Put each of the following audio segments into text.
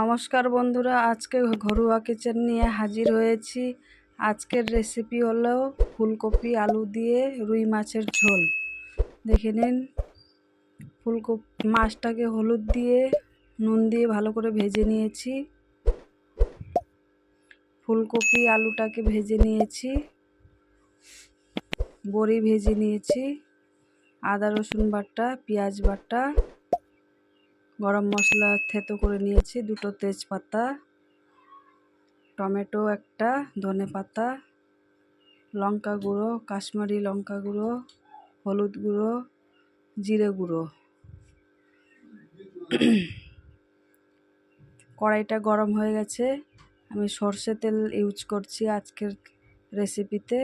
নমস্কার বন্ধুরা, আজকে ঘরোয়া কিচেন নিয়ে হাজির হয়েছি। আজকের রেসিপি হলো ফুলকপি আলু দিয়ে রুই মাছের ঝোল। দেখে নিন, ফুলকপি মাছটাকে হলুদ দিয়ে, নুন দিয়ে ভালো করে ভেজে নিয়েছি। ফুলকপি আলুটাকে ভেজে নিয়েছি। বড়ি ভেজে নিয়েছি। আদা রসুন বাটা, পেঁয়াজ বাটা গরম মশলা থেতো করে নিয়েছি। দুটো তেজপাতা, টমেটো একটা, ধনে পাতা, লঙ্কা গুঁড়ো, কাশ্মীরি লঙ্কা গুঁড়ো, হলুদ গুঁড়ো, জিরে গুঁড়ো। কড়াইটা গরম হয়ে গেছে। আমি সর্ষে তেল ইউজ করছি আজকের রেসিপিতে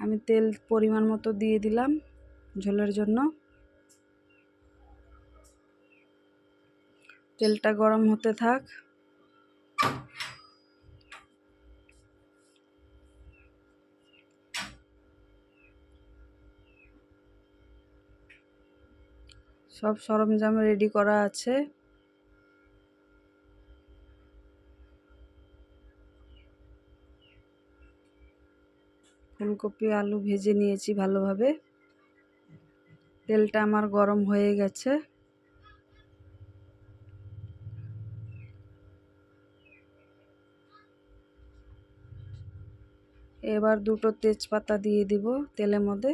আমি তেল পরিমাণ মতো দিয়ে দিলাম ঝোলের জন্য। তেলটা গরম হতে থাক। সব সরঞ্জাম রেডি করা আছে। ফুলকপি আলু ভেজে নিয়েছি ভালোভাবে। তেলটা আমার গরম হয়ে গেছে। এবার দুটো তেজপাতা দিয়ে দিব তেলের মধ্যে।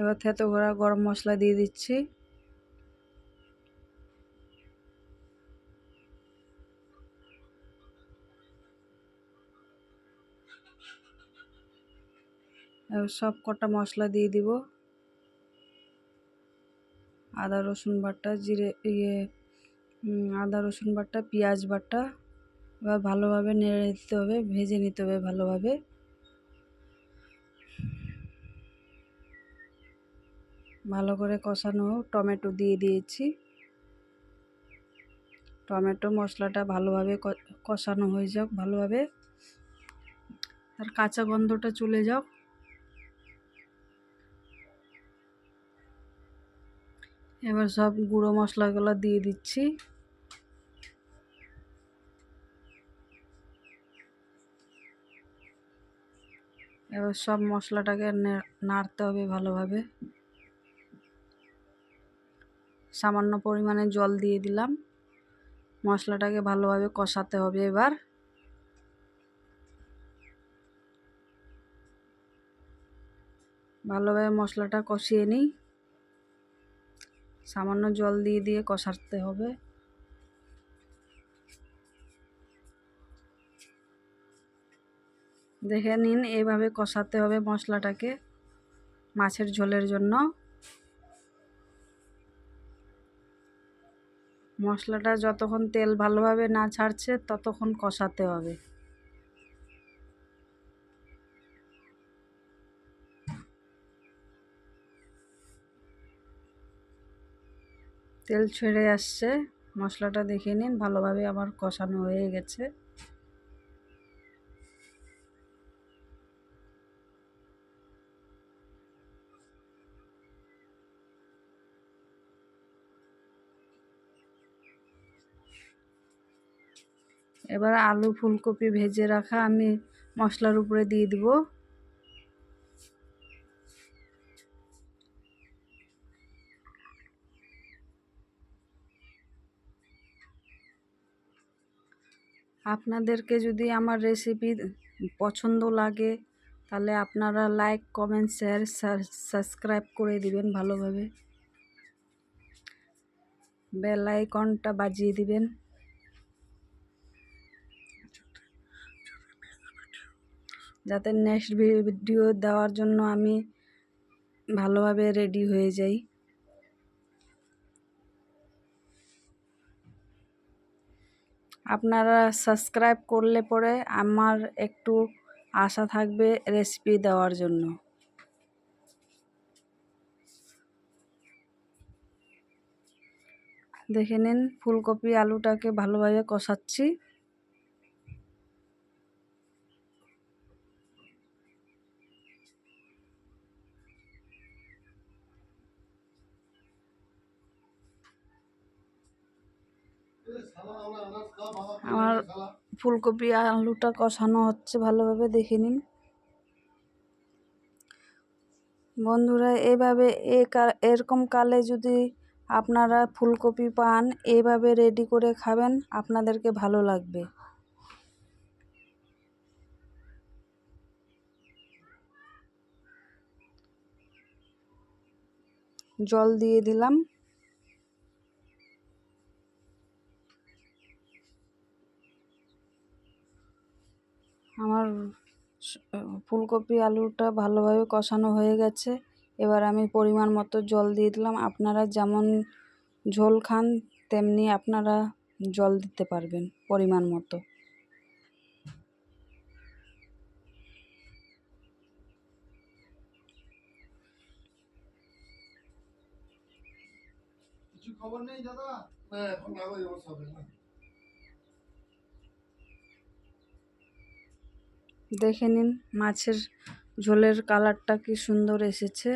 এবার থেতো করা গরম মশলা দিয়ে দিচ্ছি। সব কটা মশলা দিয়ে দিব। আদা, রসুন বাটা, জিরে ইয়ে আদা, রসুন বাটা, পেঁয়াজ বাটা। এবার ভালোভাবে নেড়ে দিতে হবে, ভেজে নিতে হবে ভালোভাবে। ভালো করে কষানো টমেটো দিয়ে দিয়েছি। টমেটো মশলাটা ভালোভাবে কষানো হয়ে যাক ভালোভাবে। আর কাঁচা গন্ধটা চলে যাক। এবার সব গুঁড়ো মশলাগুলো দিয়ে দিচ্ছি। এবার সব মশলাটাকে নাড়তে হবে ভালোভাবে। সামান্য পরিমাণে জল দিয়ে দিলাম। মশলাটাকে ভালোভাবে কষাতে হবে এবার। ভালোভাবে মশলাটা কষিয়ে নিই। সামান্য জল দিয়ে দিয়ে কষাতে হবে। দেখে নিন এইভাবে কষাতে হবে মশলাটাকে মাছের ঝোলের জন্য। মশলাটা যতক্ষণ তেল ভালোভাবে না ছাড়ছে ততক্ষণ কষাতে হবে। তেল ছেড়ে আসছে। মশলাটা দেখে নিন, ভালোভাবে আমার কষানো হয়ে গেছে। এবার আলু ফুলকপি ভেজে রাখা আমি মশলার উপরে দিয়ে দিব। আপনাদেরকে যদি আমার রেসিপি পছন্দ লাগে, তাহলে আপনারা লাইক কমেন্ট শেয়ার সাবস্ক্রাইব করে দিবেন ভালোভাবে। বেল আইকনটা বাজিয়ে দিবেন। যাতে নেক্সট ভিডিও দেওয়ার জন্য আমি ভালোভাবে রেডি হয়ে যাই। আপনারা সাবস্ক্রাইব করলে পরে আমার একটু আশা থাকবে রেসিপি দেওয়ার জন্য। দেখে নিন, ফুলকপি আলুটাকে ভালোভাবে কষাচ্ছি। আমার ফুলকপি আলুটা কষানো হচ্ছে ভালোভাবে, দেখে নিন। বন্ধুরা, এভাবে এ এরকম কালে যদি আপনারা ফুলকপি পান, এভাবে রেডি করে খাবেন, আপনাদেরকে ভালো লাগবে। জল দিয়ে দিলাম। আমার ফুলকপি আলুটা ভালোভাবে কষানো হয়ে গেছে। এবার আমি পরিমাণ মতো জল দিয়ে দিলাম। আপনারা যেমন ঝোল খান তেমনি আপনারা জল দিতে পারবেন পরিমাণ মতো। খবর নেই দাদা? না এখন না ওই অবস্থা হবে না দেখে নিন মাছের ঝোলের কালারটা কি সুন্দর এসেছে।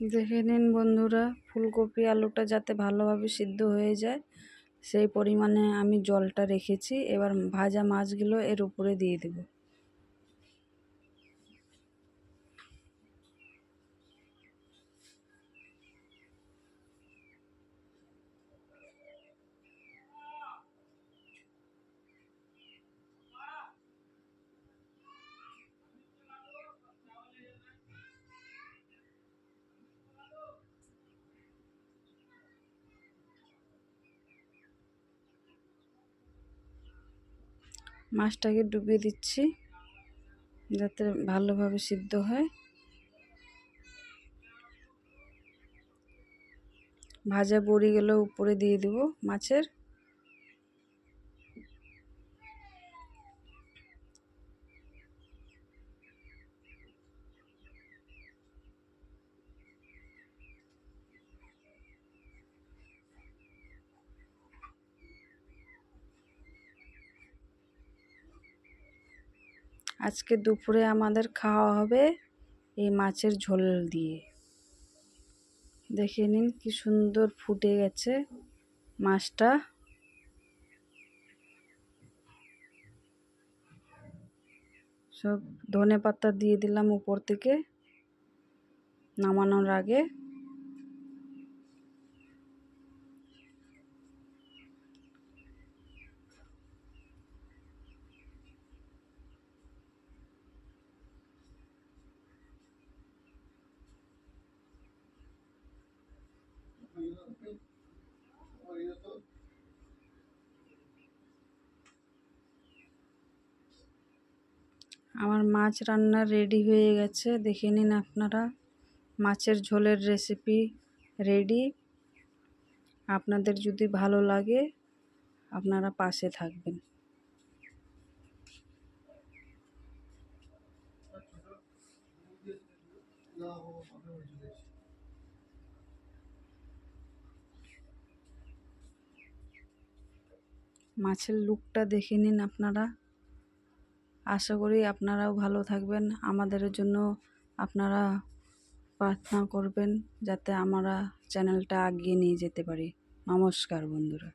দেখে নিন বন্ধুরা, ফুলকপি, আলুটা যাতে ভালোভাবে সিদ্ধ হয়ে যায়। সেই পরিমাণে আমি জলটা রেখেছি এবার ভাজা মাছগুলো এর উপরে দিয়ে দেব। মাছটাকে ডুবিয়ে দিচ্ছি যাতে ভালোভাবে সিদ্ধ হয়। ভাজা বড়িগুলো উপরে দিয়ে দেবো মাছের। আজকে দুপুরে আমাদের খাওয়া হবে এই মাছের ঝোল দিয়ে। দেখে নিন কি সুন্দর ফুটে গেছে মাছটা। সব ধনে পাতা দিয়ে দিলাম উপর থেকে, নামানোর আগে। আমার মাছ রান্না রেডি হয়ে গেছে। দেখে নিন আপনারা। মাছের ঝোলের রেসিপি রেডি আপনাদের যদি ভালো লাগে, আপনারা পাশে থাকবেন না ও আমি ওই চলে এসেছি। মাছের লুকটা দেখে নিন আপনারা। আশা করি আপনারাও ভালো থাকবেন। আমাদের জন্য আপনারা প্রার্থনা করবেন যাতে আমরা চ্যানেলটা এগিয়ে নিয়ে যেতে পারি। নমস্কার বন্ধুরা।